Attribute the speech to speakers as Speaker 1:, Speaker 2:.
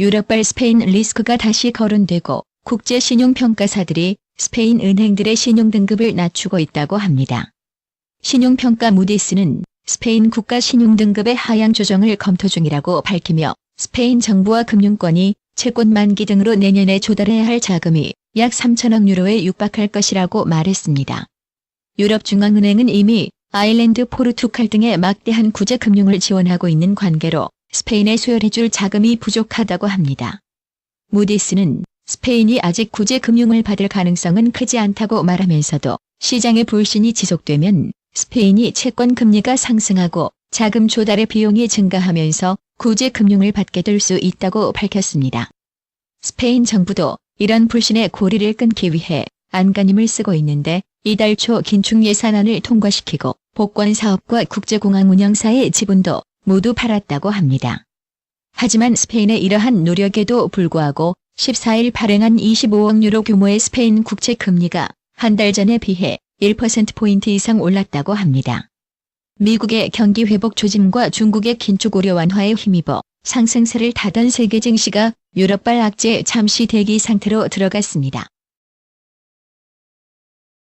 Speaker 1: 유럽발 스페인 리스크가 다시 거론되고 국제 신용평가사들이 스페인 은행들의 신용 등급을 낮추고 있다고 합니다. 신용평가 무디스는 스페인 국가 신용 등급의 하향 조정을 검토 중이라고 밝히며 스페인 정부와 금융권이 채권 만기 등으로 내년에 조달해야 할 자금이 약 3천억 유로에 육박할 것이라고 말했습니다. 유럽중앙은행은 이미 아일랜드, 포르투갈 등의 막대한 구제 금융을 지원하고 있는 관계로 스페인에 수혈해줄 자금이 부족하다고 합니다. 무디스는 스페인이 아직 구제 금융을 받을 가능성은 크지 않다고 말하면서도 시장의 불신이 지속되면 스페인이 채권 금리가 상승하고 자금 조달의 비용이 증가하면서 구제 금융을 받게 될 수 있다고 밝혔습니다. 스페인 정부도 이런 불신의 고리를 끊기 위해 안간힘을 쓰고 있는데 이달 초 긴축 예산안을 통과시키고 복권 사업과 국제공항 운영사의 지분도 모두 팔았다고 합니다. 하지만 스페인의 이러한 노력에도 불구하고 14일 발행한 25억 유로 규모의 스페인 국채 금리가 한 달 전에 비해 1%포인트 이상 올랐다고 합니다. 미국의 경기 회복 조짐과 중국의 긴축 우려 완화에 힘입어 상승세를 타던 세계 증시가 유럽발 악재 잠시 대기 상태로 들어갔습니다.